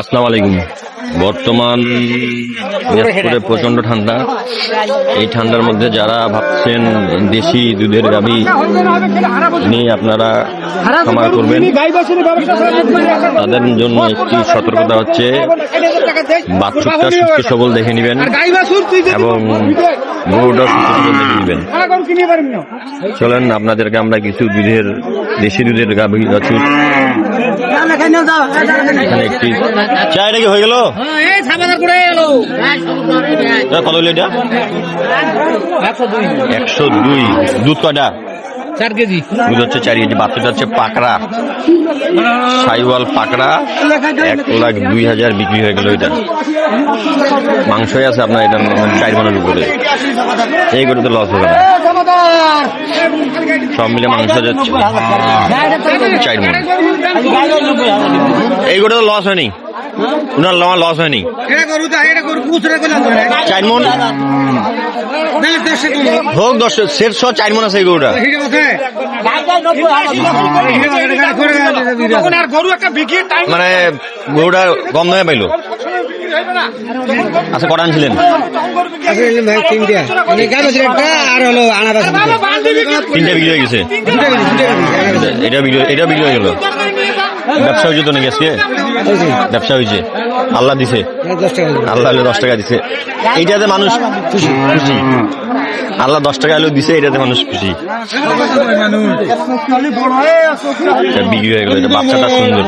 আসসালামু আলাইকুম। বর্তমান দিনাজপুরে প্রচণ্ড ঠান্ডা। এই ঠান্ডার মধ্যে যারা ভাবছেন দেশি দুধের গাবি নিয়ে আপনারা খামার করবেন, তাদের জন্য একটি সতর্কতা হচ্ছে বাচ্চুটা সুস্থ সবল দেখে নেবেন এবং গরুটা সুস্থ সবল দেখে নেবেন। চলেন, আপনাদেরকে আমরা কিছু দুধের, দেশি দুধের গাভী, বাছুর এখানে একটি চা এটা কি? হয়ে গেল? কত হলো এটা? একশো দুই। দুধ কয়টা? চার কেজি। হচ্ছে চারি কেজি বাচ্চাটা হচ্ছে পাকড়া। সাইওয়াল পাকড়া, এক লাখ দুই হাজার বিক্রি হয়ে গেল এটা। মাংসই আছে আপনার, এটা চার মনের উপরে। এই করে তো লস হবে না। সব মিলে মাংস যাচ্ছে। চার মন এই গোটা তো লস হয়নি। উনার লওয়া লস হয়নি। চার মন। হোক দশ সেট সহ চার মন আছে এই গরুটা। মানে গরুটা কম দামে পাইলো। আচ্ছা কটা আনছিলেন? ভাই তিনটা। মানে বিক্রি হয়ে গেছে। এটা বিক্রি হয়ে গেল। ব্যবসা হয়েছে তো নাকি আজকে? ব্যবসা হয়েছে। আল্লাহ দিছে। আল্লাহ দশ টাকা দিছে। এইটাতে মানুষ খুশি আল্লাহ দশ টাকা হলেও দিছে এটাতে মানুষ খুশি। বিক্রি হয়ে গেল বাচ্চাটা সুন্দর।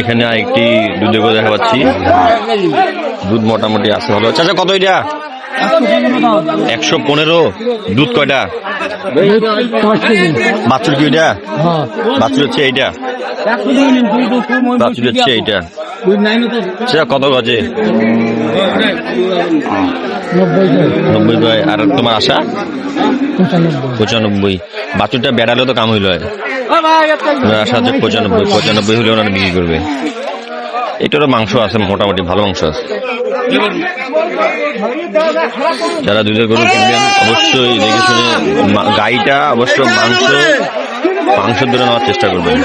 এখানে একটি দুধের দেখা পাচ্ছি। দুধ মোটামুটি আছে, ভালো চাচা কত এটা? একশো পনেরো? দুধ কয়টা? বাছুর কি এটা বাছুর হচ্ছে এইটা? বাছুর হচ্ছে এইটা? সেটা কত গজে? নব্বই আর তোমার আশা? পঁচানব্বই। বাছুরটা বেড়ালেও তো কাম হইল আশা হচ্ছে পঁচানব্বই। পঁচানব্বই হলে ওনারা বিক্রি করবে। এটারও মাংস আছে, মোটামুটি ভালো মাংস আছে। যারা দুধের গরু কিনবেন অবশ্যই দেখে শুনে গাইটা অবশ্য মাংস মাংস ধরে নেওয়ার চেষ্টা করবেন।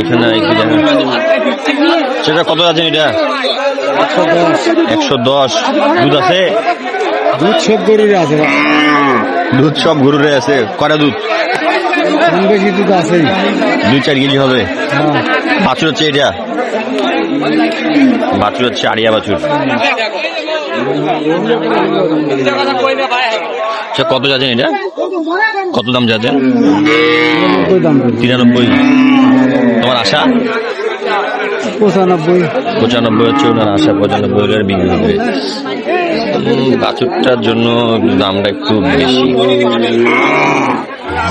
এখানে সেটা কত আছে এটা? একশো দশ। দুধ আছে? দুধ সব গরুর আছে দুধ সব গরুরে আছে। কটা দুধ? বেশি দুধ আছে দুই চার কেজি হবে। বাছুর হচ্ছে এটা। বাছুর হচ্ছে আড়িয়া বাছুর। আচ্ছা কত যাচ্ছেন এটা? কত দাম যাচ্ছেন? তিরানব্বই। তোমার আশা? পঁচানব্বই। পঁচানব্বই হচ্ছে ওনার আশা পঁচানব্বই হলে বিক্রি উম, বাছুরটার জন্য দামটা একটু বেশি।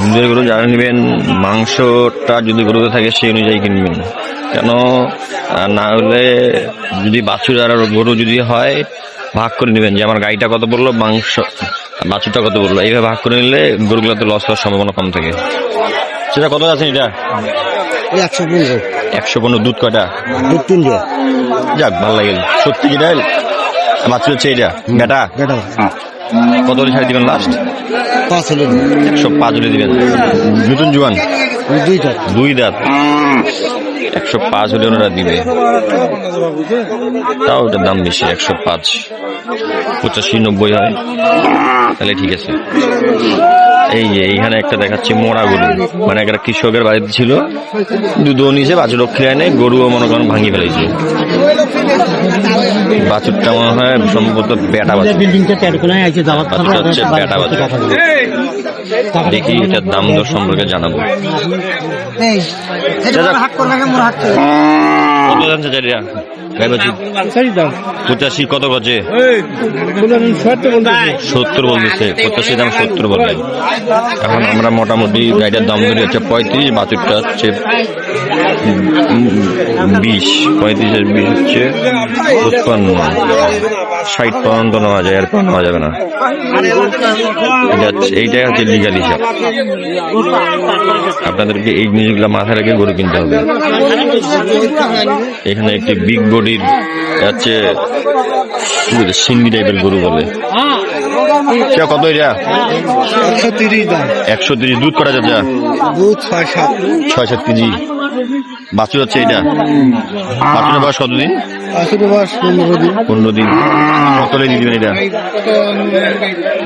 দুধের গরু যারা নেবেন মাংসটা যদি গরুতে থাকে সেই অনুযায়ী কিনবেন। কেন? না হলে যদি বাছুর আর গরু যদি হয় ভাগ করে নেবেন। যে আমার গাড়িটা কত পড়ল মাংস বাছুরটা কত পড়ল এইভাবে ভাগ করে নিলে গরুগুলোতে লস হওয়ার সম্ভাবনা কম থাকে। সেটা কত আছে এটা? একশো পনেরো একশো পনেরো দুধ কয়টা? দুধ তিনটে যাক ভালো লাগে সত্যি কি যেটা বাচ্চা হচ্ছে এটা বেটা কত হলে ছাড়ি দিবেন লাস্ট পাঁচ হলো একশো পাঁচ হলে দিবেন। নতুন জোয়ান? দুইটা দুই দাঁত। একশো পাঁচ হলে ওনারা দিবে। তাও ওটার দাম বেশি একশো পাঁচ। পঁচাশি নব্বই হয়। তাহলে ঠিক আছে। এই যে এইখানে একটা দেখাচ্ছি মোড়া গরু। মানে একটা কৃষকের বাড়িতে ছিল। দুধও নিচে বাছুর রক্ষী আনে গরুও মনে করেন ভাঙি ফেলেছে। বাছুরটা মনে হয় সম্ভবত বেটা বাছুর। বাছুরটা হচ্ছে বেটা বাছুর। দেখি এটার দাম দর সম্পর্কে জানাব। চাচা, কত জানছে বাছুর পঁচাশি কত গজে সত্তর বলতেছে পঁচাশি দাম সত্তর বলে। এখন আমরা মোটামুটি গাড়িটার দাম ধরে হচ্ছে পঁয়ত্রিশ বাছুরটা হচ্ছে বিশ। পঁয়ত্রিশের বিশ হচ্ছে উৎপন্ন ষাট পর্যন্ত নেওয়া যায় আর নেওয়া যাবে না। এটা হচ্ছে- এইটাই হচ্ছে লিগাল হিসাব আপনাদেরকে এই জিনিসগুলো মাথায় রেখে গরু কিনতে হবে। এখানে একটি বিগ গরু বডির হচ্ছে সিঙ্গি টাইপের গরু বলে। চা কত এটা? একশো তিরিশ দাম। একশো তিরিশ দুধ করা যাচ্ছে দুধ ছয় সাত। ছয় সাত কেজি। বাছুর হচ্ছে এটা? বাছুরের বয়স কতদিন? পনেরো দিন। পনেরো দিন। কত হলে দিয়ে দিবেন এটা?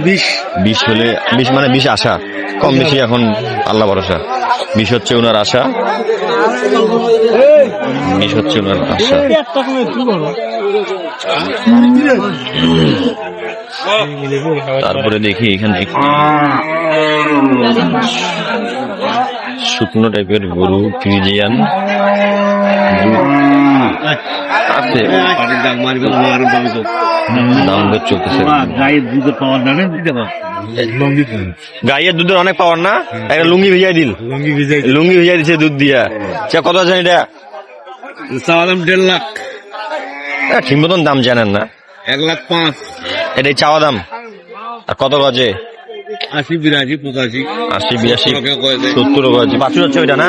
বিশ। বিশ হলে বিশ মানে বিশ আশা। কম বেশি এখন আল্লাহ ভরসা। বিশ হচ্ছে ওনার আশা। বিশ হচ্ছে ওনার আশা তারপরে দেখি এখানে শুকনো টাইপের গরু ফ্রিজিয়ান আছে দাম চলতেছে। গায়ের দুধের পাওয়ার না গাইয়ের দুধের অনেক পাওয়ার না? একটা লুঙ্গি ভিজাই দিল। লঙ্গি ভিজাই লুঙ্গি ভিজাই দিছে দুধ দিয়া। চা কত আছেন এটা? চাওয়ালাম দেড় লাখ। ঠিক মতন দাম জানেন না। এক লাখ পাঁচ। এটাই চাওয়া দাম। আর কত বাজে? আশি বিরাশি পঁচাশি। আশি বিরাশি সত্তর বাজে বাছুর হচ্ছে ওইটা না?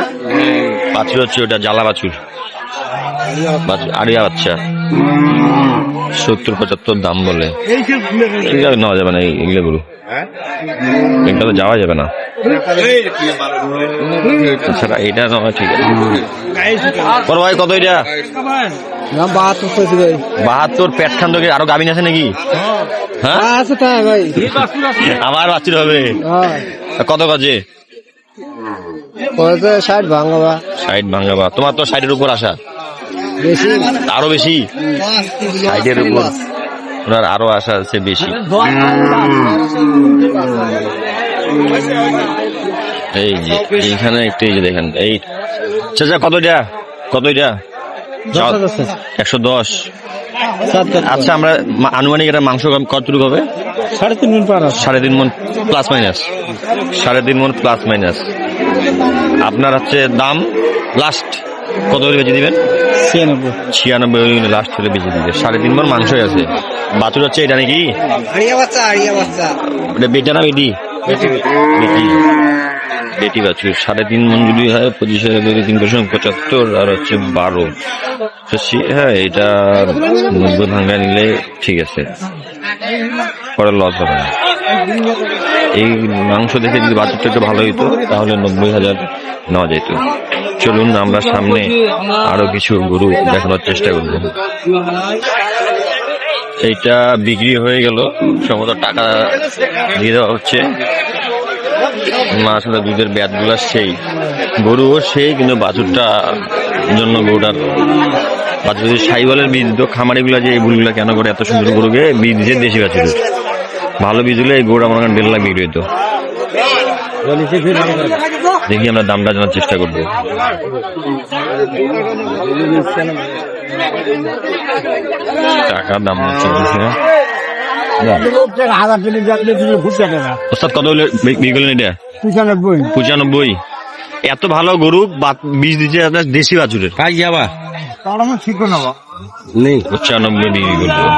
বাছুর হচ্ছে ওইটা জ্বালা বাছুর। আড়িয়া বাচ্চা সত্তর পঁচাত্তর দাম বলে। ঠিক আছে নেওয়া যাবে না এই- এগুলো গরু এগুলো তো যাওয়া যাবে না। তাছাড়া এটা নয় ঠিক আছে। বড় ভাই কত এটা? বাহাত্তর পেট খান থেকে আরও গাভিন আছে নাকি? হ্যাঁ। আছে তাই আবার বাচ্চা হবে। হ্যাঁ। কত বাজে ষাট ভাঙা বা সাইড ভাঙাবা। তোমার তো সাইডের উপর আসা আরও বেশি? সাইডের উপর ওনার আরও আশা আছে বেশি। এই যে এইখানে একটু এই যে দেখেন এই চাচা কত এটা কত এটা একশো দশ। আচ্ছা আমরা আনুমানিক এটা মাংস কতটুকু হবে? সাড়ে তিন পার সাড়ে তিন মন প্লাস মাইনাস। সাড়ে তিন মন প্লাস মাইনাস। আপনার হচ্ছে দাম লাস্ট কত করে বেঁচে দিবেন? ছিয়ানব্বই। ছিয়ানব্বই লাস্ট হলে বেঁচে দিবে সাড়ে তিন মন মাংসই আছে। বাছুর হচ্ছে এটা নাকি? ওটা বেটা না বেটি? বেটি বেটি। বাছুর। সাড়ে তিন মন যদি হয় পঁচিশ হাজার তিন দশমিক পঁচাত্তর আর হচ্ছে বারো। তো হ্যাঁ এটা নব্বই ভাঙা নিলে ঠিক আছে। পরে লস হবে না। এই মাংস দেখে যদি বাছুরটা একটু ভালো হইতো তাহলে নব্বই হাজার নেওয়া যেত চলুন আমরা সামনে আরও কিছু গরু দেখানোর চেষ্টা করব। এইটা বিক্রি হয়ে গেল সমস্ত টাকা দিয়ে দেওয়া হচ্ছে। মা আসলে দুধের ব্যাটগুলা সেই গরুও সেই, কিন্তু বাছুরটা জন্য গরুটার বাছুর সাইবলের বীজ দিত খামারি গুলা যে এই বুলগুলা কেন করে এত সুন্দর গরুকে? বীজ দিচ্ছে দেশি বাছুর। ভালো বীজ হলে এই গরুটা করেন দেড় লাখ বিক্রি হইতো। দেখি আমরা দামটা জানার চেষ্টা করব। টাকা দাম ওস্তাদ কত হলে করলেন এটা? পঁচানব্বই। পঁচানব্বই। এত ভালো গরু বা- বীজ দিচ্ছে আপনার দেশি বাছুরের। যাবা। তার ঠিক না নেই। পঁচানব্বই বিক্রি করব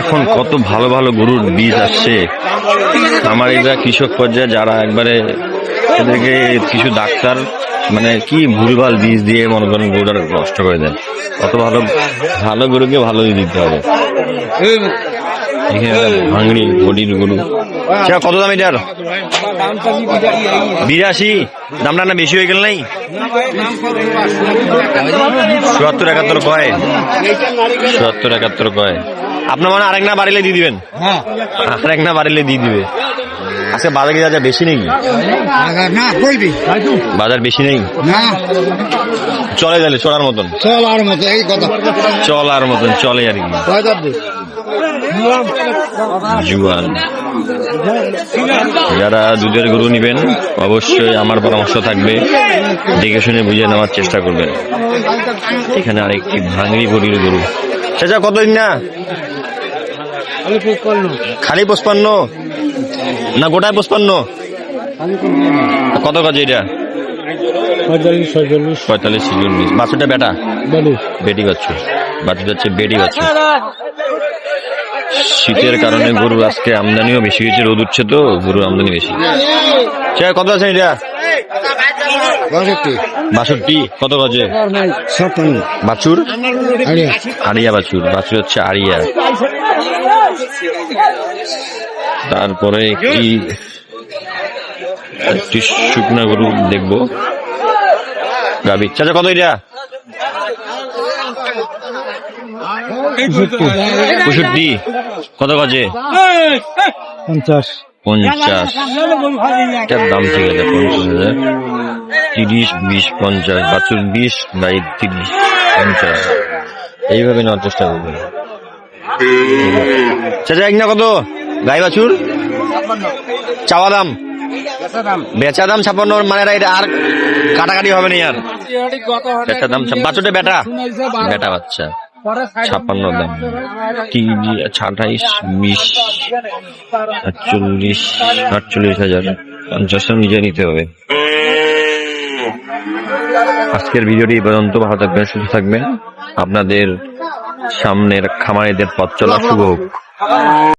এখন কত ভালো ভালো গরুর বীজ আসছে। আমার এগুলা কৃষক পর্যায়ে যারা একবারে এদেরকে কিছু ডাক্তার মানে কি ভুলভাল বীজ দিয়ে মনে করেন গরুটা নষ্ট করে দেন কত ভালো ভালো গরুকে ভালোই দিতে হবে। ভাঙড়ি বডির গরু। সেটা কত দাম এটার? বিরাশি। দামটা না বেশি হয়ে গেল নাই? চুয়াত্তর একাত্তর কয়? চুয়াত্তর একাত্তর কয়। আপনার মানে আরেক না বাড়িলে দিয়ে দিবেন? আরেক না বাড়িলে দিয়ে দিবে। আজকে বাজার কি যা বেশি নেই? বাজার বেশি নেই? চলে গেলে চলার মতন। চল আর মতো এই কথা। চলার মতন চলে আর কি। জুয়ান। যারা দুধের গরু নেবেন অবশ্যই আমার পরামর্শ থাকবে। দেখে শুনে বুঝে নেওয়ার চেষ্টা করবেন। এখানে আরেকটি ভাঙড়ি গরুর গরু। চাচা কতদিন না? খালি পঁচপান্ন। না গোটায় পঁচপান্ন? কত কাজে এটা? পঁয়তাল্লিশ বাছুরটা বেটা? বেটি। বাচ্চু বাচ্চু যাচ্ছে বেটি বাচ্চু শীতের কারণে গরু আজকে আমদানিও বেশি হয়েছে রোদ উঠছে তো গরুর আমদানি বেশি। সে কত আছে এটা? বাষট্টি। কত গজে বাছুর? আড়িয়া। আরিয়া বাছুর বাছুর হচ্ছে আরিয়া তারপরে কি? একটি শুকনা গরু দেখব। গাবি চাচা কত এটা? পঁয়ষট্টি কত গজে? পঞ্চাশ। পঞ্চাশ। এটার দাম ঠিক আছে পঞ্চাশ হাজার। তিরিশ বিশ পঞ্চাশ বাছুর বিশ বাই তিরিশ পঞ্চাশ। এইভাবে নেওয়ার চেষ্টা করবে চাচা এক না কত? গাই বাছুর? চাওয়া দাম? বেচা দাম ছাপান্ন মানে এটা আর কাটাকাটি হবে না আর বেচা দাম বাছুরটা বেটা? বেটা বাচ্চা। ছাপ্পান্ন দাম। তিরিশ আঠাইশ, বিশ আটচল্লিশ আটচল্লিশ হাজার। পঞ্চাশটা নিজে নিতে হবে। আজকের ভিডিওটি এই পর্যন্ত। ভালো থাকবেন, সুস্থ থাকবেন। আপনাদের সামনের খামারিদের পথ চলা শুভ হোক।